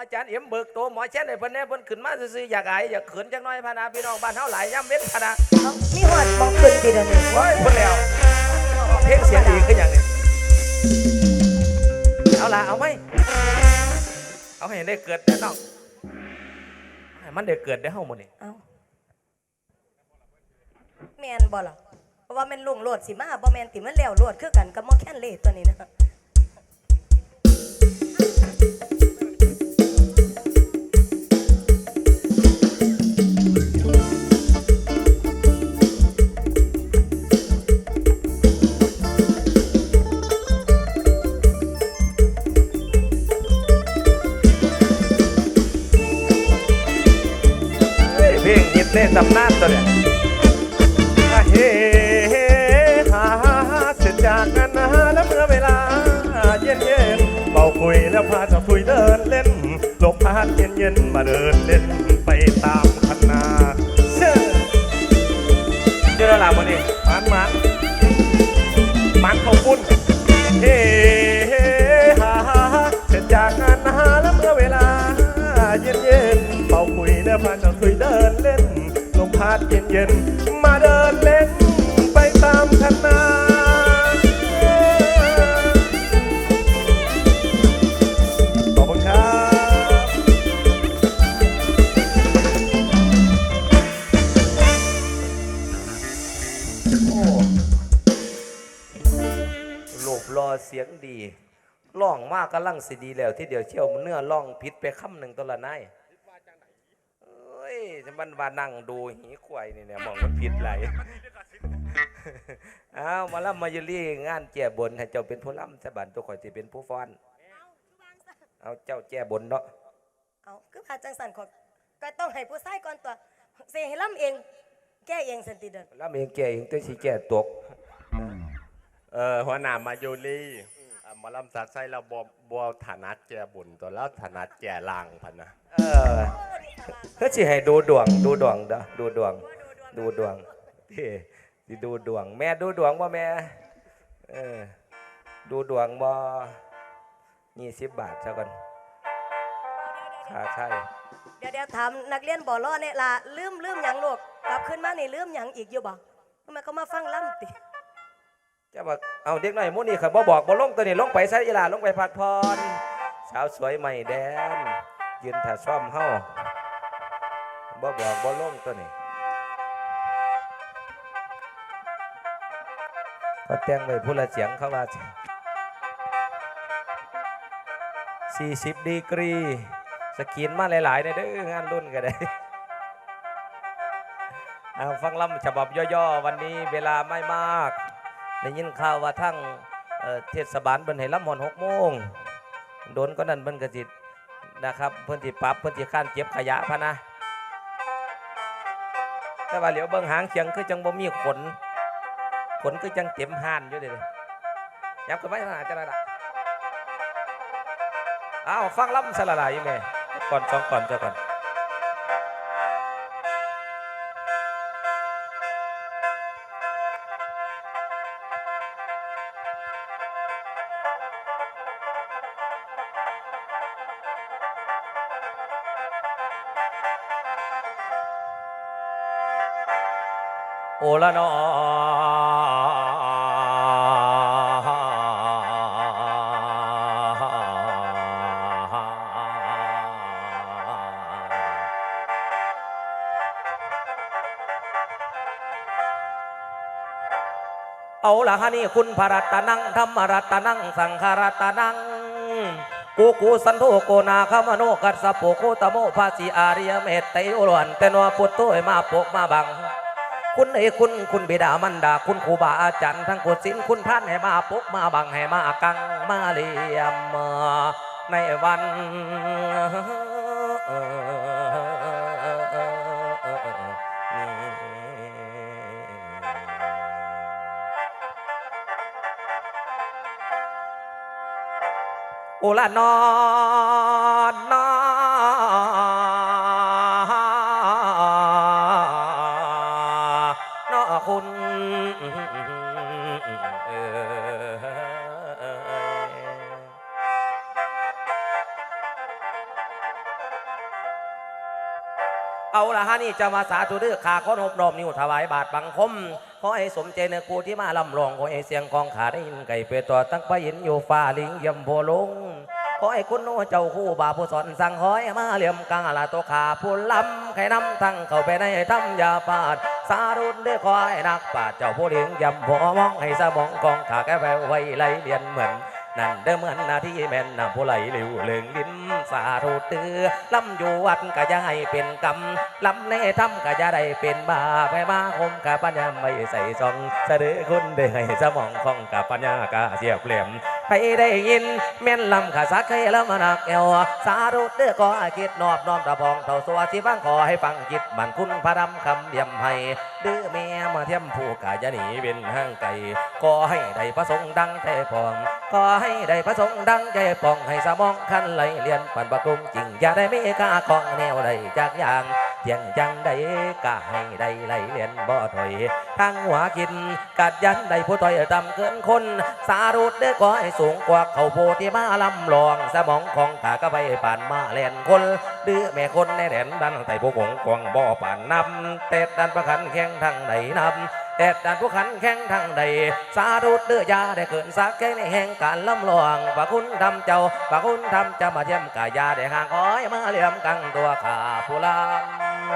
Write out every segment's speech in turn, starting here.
อาจารย์เอ็มเบิกตัวหมอแช่นให้เพิ่นแน่เพิ่นขึ้นมาซื่อๆอยากอายอยากเขินจังน้อยพะนาพี่น้องบ้านเฮาหลายย่ำเว้นพะนามีหอดมองขึ้นทีเดียวนี่โอ้ยเพิ่นแล้วเพลงเสียงดีขึ้นอย่างนี้เอาล่ะเอาไหมเอาให้ได้เกิดแน่นองให้มันได้เกิดได้เฮาหมดนี่เอาแมนบ่ล่ะเพราะว่าแม่นลุงโลดสิมาบ่แมนติมันแล้วโลดคือกันกับหมอแค้นเล่ตัวนี้นะ ตัวเนี่ยอะเฮ้ฮาฮาฮาเสร็จจากกันนะแล้วเมื่อเวลา เย็นเย็นเบาคุยแล้วพาจะคุยเดินเล่นลมพัดเย็นเย็นมาเดินเล่นไปตามคันนา ลมพัดเย็นเย็นๆ มาเดินเล่นไปตามคันนาขอบคุณครับ โอ้รูปรอเสียงดี ร้องมากกำลังสิดีแล้ว ที่เดี๋ยวเชี่ยวเนื้อร้องผิดไปคำหนึ่งตัวละนาย อ้ยมันว่านั่งดูหีควายนี่เนี่ยมองมันผิดไหลายอ้าวมาล่ำมายุรี่งานแจ่บนให้เจ้าเป็นผู้ล่ำสบันตัวข่อยสิเป็นผู้ฟ้อน เอาเจ้าแจ่บนเนาะเอาคือพาจังสันขอยก็ต้องให้ผู้ชายก่อนตัวเสียให้ล่ำเอง แก้เองสันติเดินล่ำเองแก่เองตัวสีแก่ตกเออหัวหน้ามายูรี่อะ หมอลำสักไส้เราบอบอฐานัดแก่บุญตัวแล้วฐานัดแก่ลางพันนะเออเพื่อสิให้ดูดวง ดูดวงเด้อดูดวง ดูดวงเฮ้สิดูดวง แม่ดูดวงบ่แม่เออดูดวงบ่ยี่สิบบาทซะก่อนค่าใช่เดี๋ยวเดี๋ยวถามนักเรียนบ่อล้อเนี่ยล่ะลืมลืมหยังลูกกลับขึ้นมานี่ลืมหยังอีกอยู่บ่ทำไมเขามาฟังล่ำติจะบอก เอาเด็กหน่อยมูนี่ครับบ่บอกบ่ลงตัวนี้ลงไปซะอีลาลงไปพักผ่อนสาวสวยใหม่แดน ยืนถ่าซ่อมเฮาบ่บอกบ่ลงตัวนี้ก็แต่งไว้ผู้ละเสียงเขาว่า40ดีกรี สกรีนมาหลายๆเนี่ยเด้องานรุ่นก็ได้เอาฟังลำฉบับย่อๆ วันนี้เวลาไม่มาก ได้ยินข่าวว่าทั้งเเทศบาลเพิ่นให้ลำหอนหกโมงโดนก็นั่นเพิ่นก็สินะครับเพิ่นสิปรับเพิ่นสิข้านเก็บขยะพะนะแต่ว่าเหลียวเบิ่งหางเคียงคือจังบ่มีขน ขนคือจังเต็มห่านอยู่เด้ยับกันไว้หาจังไดล่ะอ้าวฟังลำสละลายอยู่แม่ก่อนสองก่อนเจ้าก่อน โอละนอเอาละฮะนี่คุณพระรัตนังธรรมรัตนังสังฆรัตนังกูกูสันโทโกนาคามโนกัสสะโปโคตโมภาสีอาริยเมตไตโอรวันเตนวพุทโธให้มาปกมาบัง คุณเอคุณคุณบิดามันดา คุณครูบาอาจารย์ทั้งกุศิลคุณท่านให้มาปกมาบังให้มากังมาเลียมในวันโอละนอนนอน เอาละฮะนี่จะมาสาธุเดือขาค้อนอบรมนิ้วถวายบาทบังคมขอให้สมใจในครูที่มาลำลองขอให้เสียงของขาได้ยินไก่เปตัวตั้งพระยินอยู่ฟ้าลิงเยี่ยมโพลงขอให้คุณโนเจ้าคู่บาผู้สอนสั่งห้อยมาเหลี่ยมกลางลาตัวขาผู้ล้ำไข่น้ำทั้งเข้าไปในถ้ำยาปาด สารุนได้คอยนักปาดเจ้าผู้เลี้ยงยำพอมองให้สมองกองขาแก้แววไวไหลเลียนเหมือน นั่นเด้เหมือนนาที่แม่นนำผู้ไหลเหลวเลืองลิ้น สาธุเตือลำอยู่วัดก็จะให้เป็นกรรมลำในถ้ำก็จะได้เป็นบาไปมาคมกับปัญญาไม่ใส่ซองเสด็จคนได้ให้สมองของกับปัญญากาเสียบเหลี่ยม ไปได้ยินแม่นลำขาสักให้แล้วมานักเอวสาธุเตือก็คิดนอบน้อมตะพองเท่าสวัสดิฟังขอให้ฟังจิตบันคุณพระดำคำเดียมให้ดื้อแม่มาเทียมผู้กายหนีเป็นห้างไก่ก็ให้ได้ประสงค์ดังใจพองขอให้ได้ประสงค์ดังใจปองให้สมองคันไหลเลียนปันประกุมจริงอย่าได้มีค่าของแนวใดจากอย่าง เพียงจังใดก็ให้ได้ไหลเลียนบ่ถอยทางหัวกินกัดยันได้ผู้ถอยต่ำเกินคน สารุดได้ขอให้สูงกว่าเขาโพธิมาลำลอง สมองของขาก็ไปป่านมาแล่นคนดื้อแม่คนในแดนดันไต่ผู้กงกวงบ่อป่านนำแต่ดันประคันแข่งทางใดนำแต่ดันผู้ขันแข่งทางใด สาธุเดือยาได้เกินสักแก่ในแห่งการลำลองพระคุณทำเจ้าพระคุณทำจ้ามาเที่ยมกายาได้ห่างอ้อยมาเลี่ยมกังตัวขาผู้ลำ เอ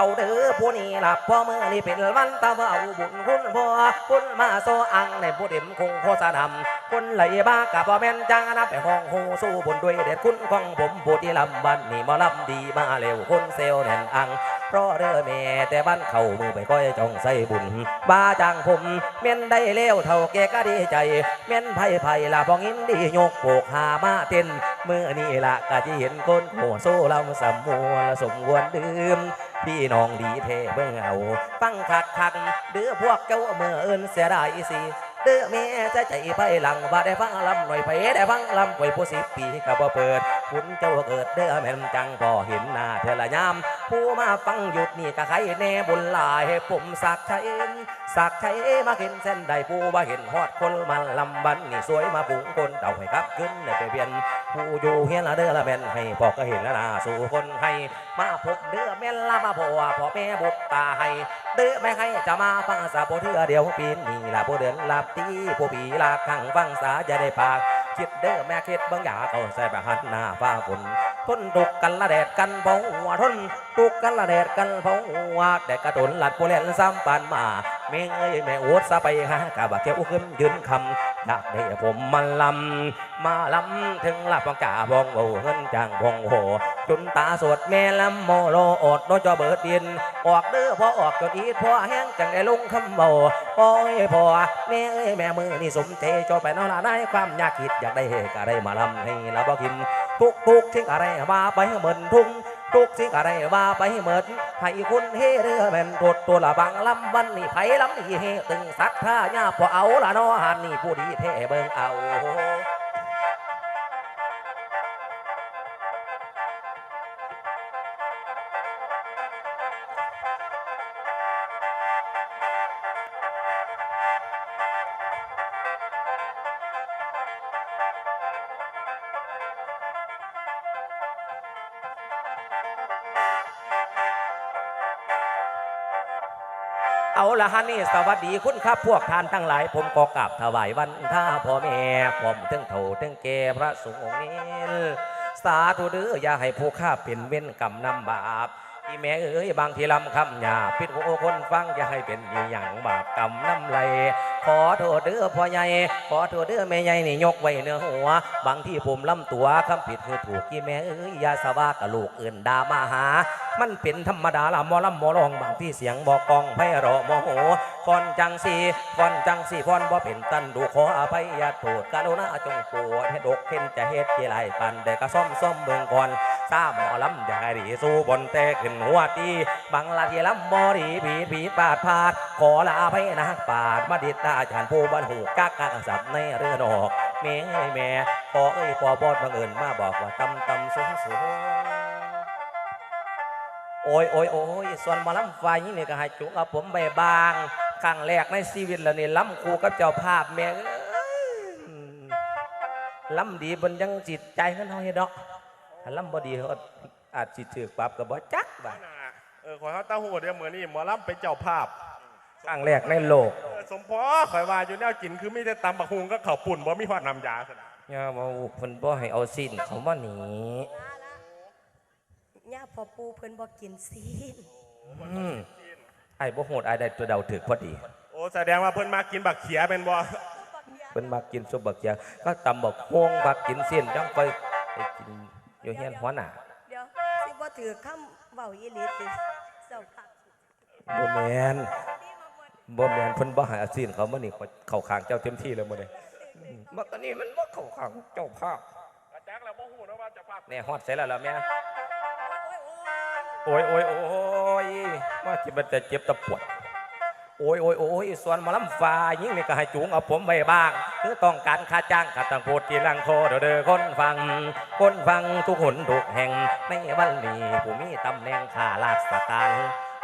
าเด้อผู้นี้หลับพ่อมือนี่เป็นวันตะว่าเอาบุญคุณพ่อคุณมาโซอังในผู้เด่มคงโคสนำคนไหลบ้ากับพ่อแม่นจังนับไปห้องหูสู้บุญด้วยเด็ดคุณของผมผู้ที่ลำบันนี่มาลำดีมาเร็วคนเซลแน่นอัง เพราะเรือแม่แต่บ้านเขามือไปก้อยจองใส่บุญบ้าจังผมเม่นได้เลี้ยวเท่าแกก็ดีใจเม่นไผ่ไผ่ละพองอินดียกโปกหามาเต้นเมื่อนี่ละก็จะเห็นคนโหโซ่ลำสำมัวสมวรดื่มพี่น้องดีเทเบิ่งเอาฟังคักคักเดือพวกเจ้าเมื่อเอินเสียดายสิเดือแม่จะใจไปหลังว่าได้ฟังลำหน่อยไปได้ฟังลำไว้ผู้สิบปีก็บ่เปิดคุณเจ้าเกิดเด้อแม่นจังพอเห็นหน้าเทอละยาม ผู้มาฟังหยุดนี่ก็ใครแน่บุญหลายให้ผมสักชัยสักชัยมาเห็นเส้นใดผู้ว่าเห็นฮอดคนมันลำบันนี่สวยมาปุงคนเต่าให้ครับขึ้นในไปเบียนผู้อยู่เฮียนละเด้อละแม่นให้พอก็เห็นแล้วนะสู่คนให้มาพบเด้อแม่นละมาพ่อพ่อแม่บุกตาให้เด้อไม่ให้จะมาฟังสาโปเทือเดียวปีนี่ละผู้เดินลับตีผู้ปีลาขังฟังสาจะได้ปากคิดเด้อแม่คิดบางอย่างเขาใส่แบบหันหน้าฟ้าฝน ทนตุกกันละแดดกันเผาหัวทนตุกกันละแดดกันเผาหัวแต่กระตุนหลัดผู้เล่นซ้ำปานมาแม่เอ้ยแม่โอดซะไปหากะบะเกี่ยวขึ้นยืนคำอยากได้ผมมาลำมาลำถึงลับบังกาบองโบเงินจางบองโหจนตาสวดแม่ลำโมโลอดโนจอเบิดดิน ออกเด้อพอออกจนอีดพอแห้งจังได้ลงคำเบาโอ้ยพอแม่เอ้ยแม่มือนี่สมเจจอไปเนอละได้ความอยากคิดอยากได้กะไรมาลำให้ละบ่กิน ทุกทุกสิ่งอะไรว่าไปเหมือนทุ่งทุกสิ่งอะไรว่าไปเหมือนให้คุณเฮเรือแม่นตดตัวละบังลำวันนี่ไผลำนี่เฮตึงสักท่าญาพอเอาละนอหันนี่ผู้ดีเท่เบิ่งเอา เอาละฮันนี่สวัสดีคุณครับพวกทานทั้งหลาย ผมก็กราบถวายวันท่าพ่อแม่ผมถึงเถ่าถึงแก่พระสงฆ์นี้สาธุเด้ออย่าให้ผู้ข้าเป็นเว้นกรรมนำบาปที่แม่เอ้ยบางทีลำคำหยาพิดหัวคนฟังอย่าให้เป็นอีหยังบาปกรรมน้ำไหลขอโทษเด้อพ่อใหญ่ขอโทษเด้อแม่ใหญ่นี่ยกไว้เนื้อหัว บางที่ผมลำตัวคำผิดคือถูกกี่แม่เอ้ยอย่าสว่ากะลูกอื่นด่ามาหา มันเป็นธรรมดาละมอลำหมอลองบางที่เสียงบอกกองไพเราะโมโหฟอนจังสีฟอนจังสีฟอนบ่เป็นตันดูขออภัยอย่าโทษกรุณาจงปรดให้ดกเห็นจะเฮ็ดที่ไรปันแต่ก็ซ่อมซ่อมเบิ่งก่อนทราหมอลำอย่าให้ดีสู้บนแต่ขึ้นหัวตีบางละที่ลำบ่ดีผีผีปาดพาด ขอลาภัยนะปาดมาดิตาอาจารย์ผู้บรรหูกักกักสับในเรือนอกแม่แม่ขอเอ้ยพอบอดบังเอิญมาบอกว่าตำตำสูงสูง โอ้ยโอ้ยโอ้ยส่วนหมาล้ำไฟนี่ก็ให้จุกเอาผมใบบางครั้งแรกในชีวิตแล้วนี่ล้ำครูกับเจ้าภาพแม่เอ้ยล้ำดีบนยังจิตใจเขาเนาะเฮ็ดเนาะถ้าล้ำบ่ดีเขาอาจจิตถือปรับกับบ่จักบ่าเออขอยเขาเต้าหู้เดี๋ยวเหมือนนี่หมอลำเป็นเจ้าภาพครั้งแรกในโลกเออสมพอข่อยว่าอยู่แนวกินคือมีแต่ตำบักฮุงก็ข้าวปุ่นบ่มีหอดน้ำยาสนะย่ามาเพิ่นบ่ให้เอาสิ้นเขาบ่หนีย่าพ อปูเพิ่นบ่กินซีนอืมไอ้บ่โหดไอ้ได้ตัวเดาถึกพอดี โอ้แสดงว่าเพิ่นมากินบักเขียเป็นบ่เพิ่นมากินซุปบักเกียก็ตำบักฮวงบักกินเส้นจังไปไปกินอยู่เฮียนหัวหน้าเดี๋ยวสิบ่ถือคำเว้าอีหลีติเจ้าค่ะบ่แม่นบ่แม่นเพิ่นบ่ให้เอาสิ้นเขามื้อนี้เขาเข้าข้างเจ้าเต็มที่แล้วมื้อนี้อืมบักอันนี้มันบ่เข้าข้างเจ้าภาพอาจารย์เราบ่ฮู้นะว่าเจ้าภาพแน่ฮอดใส่แล้วล่ะแม่ โอ้ยโอ้ยโอ้ยมาสิมันแต่เจ็บตะปวดโอ้ยโอ้ยโอ้ยส่วนมาลำฟ้ายิ่งนี่ก็ให้จูงเอาผมไปบ้างคือต้องการค่าจ้างกัตังโพดที่ลังโคเดอเดอคนฟัง คนฟังทุกหนทุกแห่งในวันนี้ผู้มีตำแหน่งข้าราชการ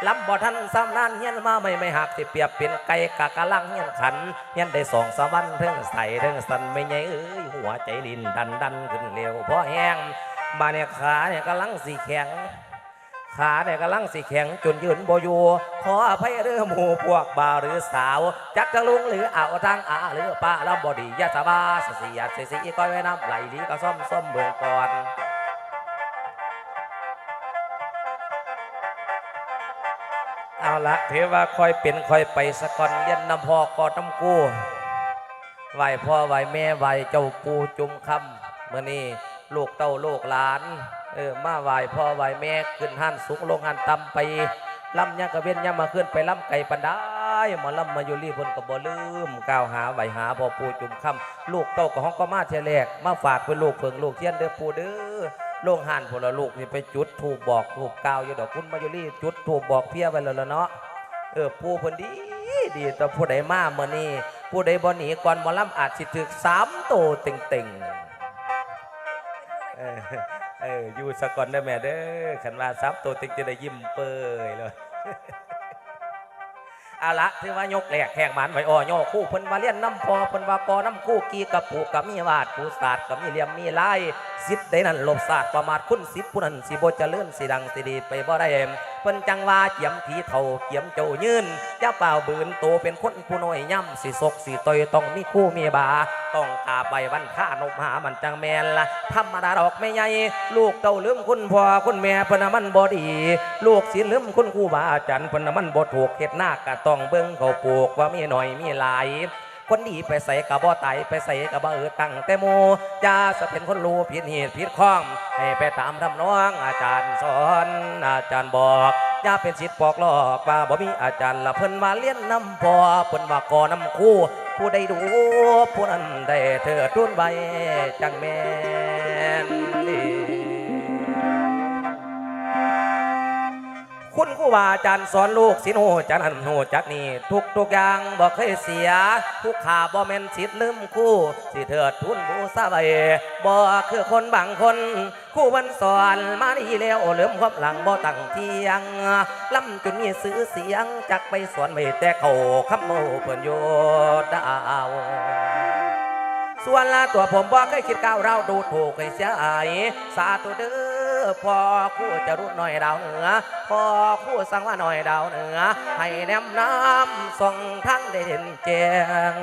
ลำบ่ทันสำนานเฮียนมาไม่ไม่หักสิเปียบเป็นไก่กะกะลังเฮียนขันเฮียนได้สองสามวันเทิงใส่เทิงสันไม่ใหญ่เอ้ยหัวใจลินดันดันขึ้นเร็วเพราะแห้งมาเนี่ยขาเนี่ยกำลังสีแข็ง ขาเนี่ยกำลังสิแข็งจนยืนบ่อยู่ขออภัยเรือหมู่พวกบ่าวหรือสาว จักจะลุงหรือเอาทางอาหรือป้าลำบดียาสบาสสียาสีสีก้อยไว้น้ำไหลดีก็ซ่อมซ่อมเบืองก่อนเอาละเทว่าคอยเป็นคอยไปสะก่อนเย็นน้ำพอกอดน้ำกู้ไหวพ่อไหวแม่ไหวเจ้าปูจุ่มคำเมื่อนี้ลูกเต้าลูกหลาน เออมาไหวพ่อไหวแม่ขึ้นหันสูงลงหันต่ำไปล่ำยังกระเว้นยังมาขึ้นไปล่ำไก่ปันได้หมาล่ำมาอยู่รีเพนก็บ่ลืมก้าวหาไหวหาพ่อปูจุ่มคำลูกเต้ากับห้องก็มาเทแรกมาฝากเป็นลูกเพิงลูกเทียนเด้อปูเด้อโรงหันพลลูกนี่ไปจุดถูกบอกถูกกล่าวอยู่ดอกคุณมายุรีจุดถูกบอกเพี้ยไปแล้วละเนาะเออผู้เพิ่นดีดีแต่ผู้ใดมาเมื่อนี้ผู้ใดบ่หนีก่อนหมอล่ำอาจสิถึกสามโตเต็งๆเออ อออยู่สะก่อนได้แม่เด้อขันว่าซับตัวติงจะได้ยิ้มเปยเลยอาละถือว่ายกแหลกแขกหมันไว้อ้อย่อคู่เพิ่นมาเลี้ยนน้ำพอเพิ่นว่าปอน้ำคู่กีกับปูกับมีวาดปูศาสตร์กับมีเหลี่ยมมีลายสิทธิ์ได้นั่นหลบศาสตร์ประมาทคุณสิทธิ์ผู้นั้นสิบ่เจริญสิดังสิดีไปบ่ได้เพิ่นจังว่าเจียมผีเท่าเจียมเจ้ายืนอย่าเปล่าบืนโตเป็นคนผู้น้อยย่ำสิศกสิตอยต้องมีคู่มีบา ต้องกาบใบวันข้านกหามันจังแมนละธรรมดาดอกไม่ใหญ่ลูกเต้าลืมคุณพ่อคุณแม่เพิ่นน่ะมันบ่ดี ลูกสิลืมคุณครูบาอาจารย์เพิ่นน่ะมันบ่ถูกเฮ็ดหน้าก็ต้องเบิ่งเขาปลูกว่ามีหน่อยมีหลาย คนดีไปใส่กระบ่ตายไปใส่กระบ่เออตั้งแต่โมอย่าสะเป็นคนรู้ผิดเหตุผิดข้องให้ไปตามทำนองอาจารย์สอนอาจารย์บอกอย่าเป็นสิทธิ์ปอกลอกว่าบ่มีอาจารย์ละเพิ่นมาเลี้ยนน้ำพอเพิ่นว่าก่อน้ำคู่ผู้ใดดูผู้นั้นได้เธอทุนใบจังแม่ คุณครูบาอาจารย์สอนลูกสินโหจักนั้นโหจักนี่ทุกทุกอย่างบอกเคยเสียผู้ขาบ่แม่นสิทธิ์ลืมคู่สิเถิดทุนบูซาไว้บ่คือคนบางคน คู่มันสอนมาดีแล้วเลืมความหลังบ่ตั้งเที่ยงลำจนมีซื้อเสียงจักไปสอนไว้แต่เขาคำโมเพิ่นโยดาวส่วนละตัวผมบ่เคยคิดก้าวเราดูถูกให้เสียหายสาธุเด้อ พอคู่จะรู้หน่อยดาวเหนือพอคู่สั่งว่าหน่อยดาวเหนือ ให้แนมน้ำส่องทั้งได้เด่นแจ้ง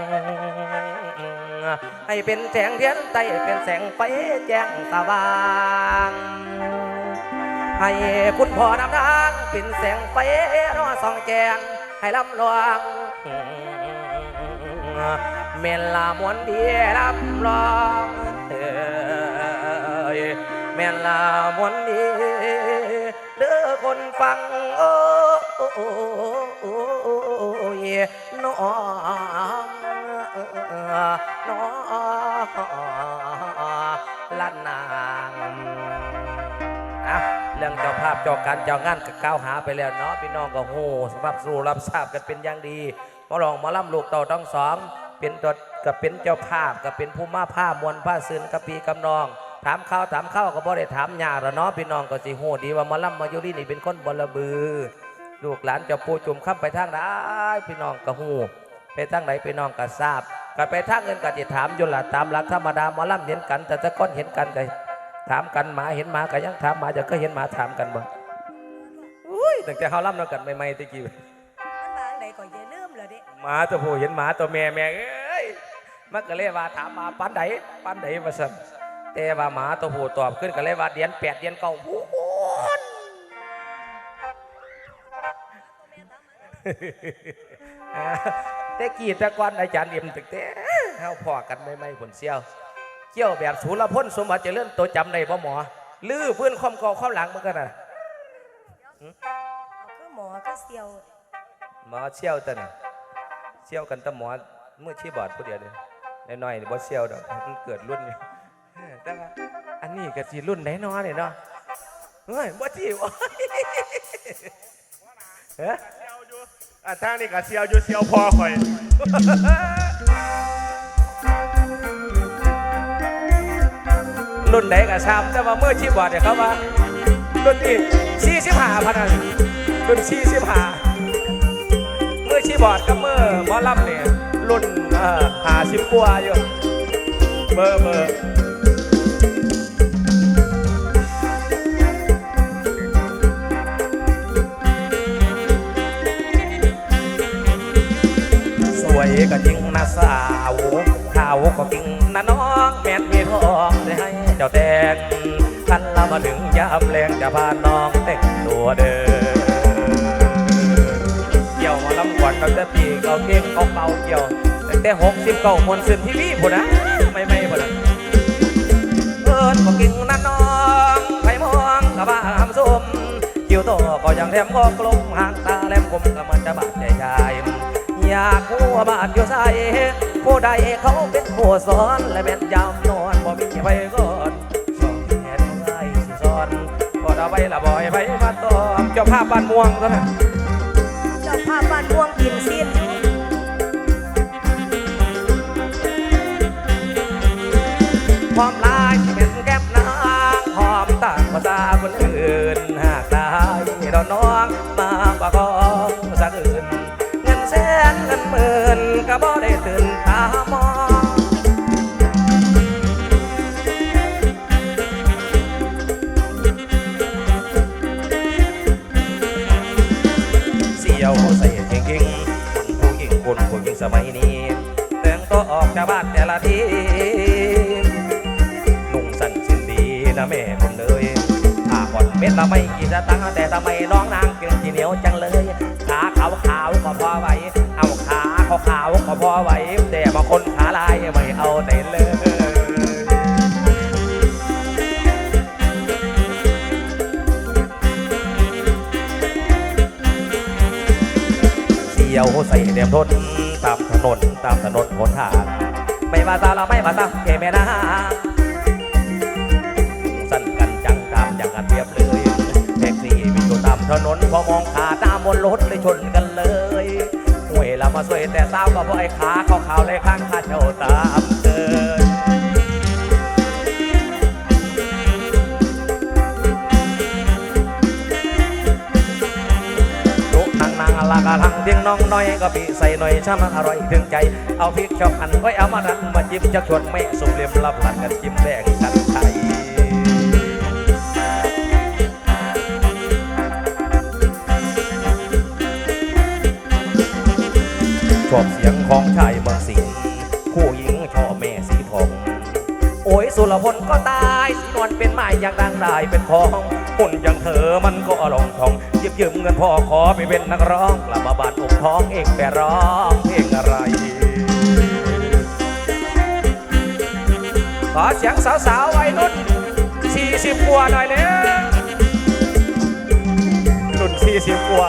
ให้เป็นแสงเทียนใต้เป็นแสงไฟแจ้งสว่างให้คุณพ่อนำทางเป็นแสงไฟรอส่องแจงให้ลำลวงเมลามวนเดียรับรองเอ เมนลามวนเดีเด้อคนฟังโอ้ยน้องน้องละนางอะเรื่องเจ้าภาพเจ้าการเจ้างานก็ก้าวหาไปแล้วเนาะพี่น้องก็โหสำหรับสู่รับทราบกันเป็นอย่างดีมาลองมาล่ำลูกเต่าต้องสอมเป็นตัวกับเป็นเจ้าภาพกับเป็นผู้มาผ้ามวลผ้าซึนกับปีกำนอง ถามข้าวถามข้าวก็บ่ได้ถามยากแล้วเนาะพี่น้องก็สิฮู้ดีว่าหมาลำมายุรีนี่เป็นคนบลบือ ลูกหลานเจะปูจุ่มค้ำไปทางใดพี่น้องก็ฮู้ไปทางไหนพี่น้องก็ทราบก็ไปทางเงินก็จะถามอยู่ละตามหลักธรรมดาหมอลำเห็นกัน แต่ถ้าก้อนเห็นกันก็ถามกันหมาเห็นหมาก็ยังถามหมาจะก็เห็นหมาถามกันบ่อุ้ยตั้งแต่เขาล่ำนำกันใหม่ๆตะกี้มันบางใดก็อย่าลืมเลยเด้หมาตัวผู้เห็นหมาตัวแม่แม่เอ้ยมันก็เลยว่าถามมาปันใดปันใดมาสั่น แต่ว่าหมาตัวผู้ตอบขึ้นก็เลยว่าเดียนแปดเดียนเก้าพูนอ่าแต่กี้แต่ก่อนอาจารย์เอ็มตึกแต่เฮาพอกันไม่ไม่ผลเสียวเกี่ยวแบบสูรพ้นสมบัติเจริญตัวจำได้บ่หมอ ลื้อเพื่อนคอมกอเข้าหลังมันกันน่ะเอาคือหมอคือเซียวหมอเชี่ยวตันเชี่ยวกันแตะหมอเมื่อชีบอดผู้เดียวเนี่ยน้อยๆนี่บ่เชี่ยวดอกมันเกิดรุ่นนี่เออ แต่ว่าอันนี้ก็สิรุ่นไหนน้อเนี่ยเนาะเฮ้ยบ่จีวเฮ้ยอะทางนี้ก็เซียวอยู่เซียวพอข่อยรุ่นไหนก็ทราบแต่ว่าเมื่อชีบอดเนี่ยเขาว่ารุ่นที่45พันรุ่น45เมื่อชีบอดกับเมื่อมอลล่ำเนี่ยรุ่นเอ่อ50กว่าอยู่เบอร์เบอร์ ก็จริงนะสาวข่าวก็จริงนะน้องแม่นมีทองได้ให้เจ้าแต่งคันละมาถึงยามแรงจะพาน้องแต่งตัวเดินเกี่ยวมาลำกวนตั้งแต่ปีเก่าเก่งเก่าเก่าเกี่ยวแต่หกสิบเก้ามวนซึนทีวีพุ่นะไม่ไม่พุ่นะเอินก็กิ่งนะน้องไผ่มองกับบ้ามส้มคิ้วโตก็ยังแถมก็กลมหางตาแหลมคมก็มันจะบาดใจใจ อยากหัวบาดอยู่ใส่ผู้ใดเขาเป็นผู้สอนและแม่นยำนอนบ่มีไว้ก่อนสอนแม่นไว้สิสอนก็เอาไว้ละบ่อยไว้มาตอมเจ้าภาพบ้านม่วงซะนะเจ้าภาพบ้านม่วงกินซีนอยู่พร้อมลายที่เป็นแก้มนางพร้อมต่างภาษาคนอื่นหากได้ดอนน้อง แต่งตัวออกจากบ้านแต่ละทีนุ่งสั้นสิ้นดีนะแม่คนเลยผ้าผ่อนเม็ดละไม่กี่สตังค์แต่ทำไมน้องนางเก่งทีเหนียวจังเลย ขาขาวขาวก็พอไหวเอาขาขาวขาวก็พอไหวแต่บางคนขาลายไม่เอาไหนเลยเที่ยวใส่เดียมทน ตามถนนหนทางไม่มาตาเราไม่ว่าตาแค่แม่นาสั้นกันจังตามอย่างกันเรียบเลยแท็กซี่วิ่งอยู่ตามถนนพอมองขาตามบนรถเลยชนกันเลยห่วยเรามาสวยแต่สาวก็เพราะไอ้ขาเขาขาวๆเลยข้างข้าเจ้าตาม ลากาลังเดียงน้องน้อยก็ปีใส่หน่อยช่ำอร่อยถึงใจ เอาพริกชอบหั่นไว้เอามาดันมาจิ้มจะชวนแม่สุกเหลี่ยมลับหลันกันจิ้มแดงกันไทยชอบเสียงของชายเมืองสิงคู่หญิงชอบแม่สีทอง โอ้ยสุรพลก็ตายสีนวลเป็นไม้อยากดังได้เป็นทองหุ่นอย่างเธอมันก็ลองทอง ยิบยืมเงินพ่อขอไปเป็นนักร้องกลับมาบ้านอกท้องเองแต่ร้องเพลงอะไรขอเสียงสาวๆวัยรุ่น40กว่าหน่อยเนี่ยรุ่น40กว่า